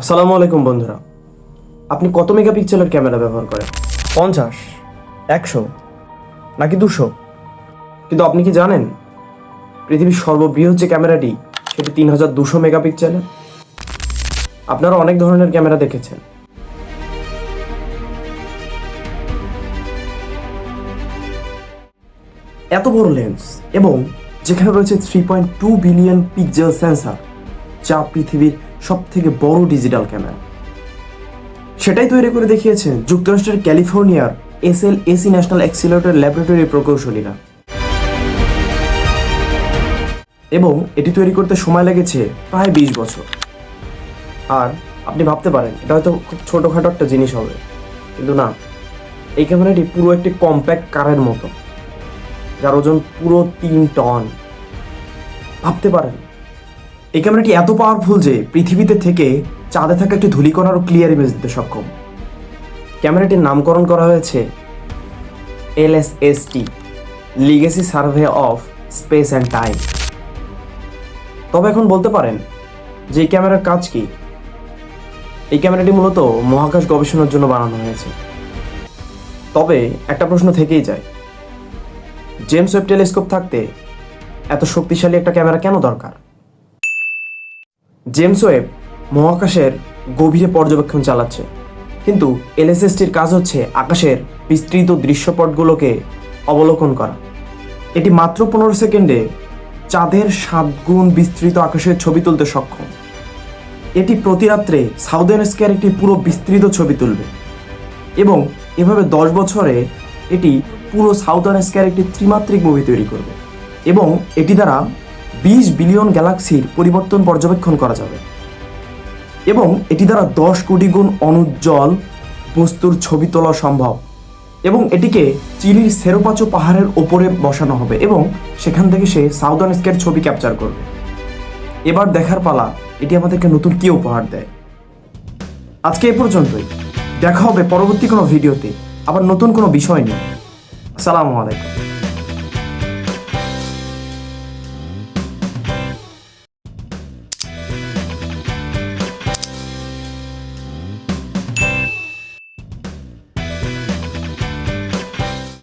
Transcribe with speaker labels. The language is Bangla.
Speaker 1: আসসালামু আলাইকুম বন্ধুরা। আপনি কত মেগাপিক্সেলের ক্যামেরা ব্যবহার করেন? পঞ্চাশ একশো নাকি দুশো? কিন্তু আপনি কি জানেন পৃথিবীর সর্ববৃহৎ যে ক্যামেরাটি সেটি তিন হাজার দুশো মেগাপিক্সেলের? আপনারা অনেক ধরনের ক্যামেরা দেখেছেন। এত বড় লেন্স এবং যেখানে রয়েছে three point two billion pixel sensor যা পৃথিবীর সব থেকে বড় ডিজিটাল ক্যামেরা সেটাই তৈরি করে দেখিয়েছেন যুক্তরাষ্ট্রের ক্যালিফোর্নিয়ার S L A C national accelerator laboratory প্রকৌশলীরা। এবং এটি তৈরি করতে সময় লেগেছে প্রায় বিশ বছর। আর আপনি ভাবতে পারেন, এটা হয়তো খুব ছোটোখাটো একটা জিনিস হবে। কিন্তু না, এই ক্যামেরাটি পুরো একটি কম্প্যাক্ট কারের মতো, যার ওজন পুরো তিন টন। ভাবতে পারেন এই ক্যামেরাটি এত পাওয়ারফুল যে পৃথিবীতে থেকে চাঁদে থাকা একটি ধূলিকণারও ক্লিয়ার ইমেজ দিতে সক্ষম। ক্যামেরাটির নামকরণ করা হয়েছে LSST legacy survey of space and time তবে এখন বলতে পারেন যে এই ক্যামেরার কাজ কি? এই ক্যামেরাটি মূলত মহাকাশ গবেষণার জন্য বানানো হয়েছে। তবে একটা প্রশ্ন থেকেই যায় জেমস ওয়েব টেলিস্কোপ থাকতে এত শক্তিশালী একটা ক্যামেরা কেন দরকার? জেমস ওয়েব মহাকাশের গভীরে পর্যবেক্ষণ চালাচ্ছে। কিন্তু এলএসএসটির কাজ হচ্ছে আকাশের বিস্তৃত দৃশ্যপটগুলোকে অবলোকন করা। এটি মাত্র পনেরো সেকেন্ডে চাঁদের সাত গুণ বিস্তৃত আকাশের ছবি তুলতে সক্ষম। এটি প্রতি রাত্রে সাউদার্ন স্কেয়ার একটি পুরো বিস্তৃত ছবি তুলবে। এবং এভাবে দশ বছরে এটি পুরো সাউদার্ন স্কেয়ার একটি ত্রিমাত্রিক মুভি তৈরি করবে। এবং এটি দ্বারা বিশ বিলিয়ন গ্যালাক্সির পরিবর্তন পর্যবেক্ষণ করা যাবে। এবং এটি দ্বারা দশ কোটি গুণ অনুজ্জ্বল বস্তুর ছবি তোলা সম্ভব। এবং এটিকে চিলির সেরোপাচো পাহাড়ের ওপরে বসানো হবে এবং সেখান থেকে সে সাউদার্ন স্কেয়ার ছবি ক্যাপচার করবে। এবার দেখার পালা, এটি আমাদেরকে নতুন কি উপহার দেয়। আজকে এ পর্যন্তই। দেখা হবে পরবর্তী কোনো ভিডিওতে। আবার নতুন কোনো বিষয় নিয়ে। আসসালামু আলাইকুম।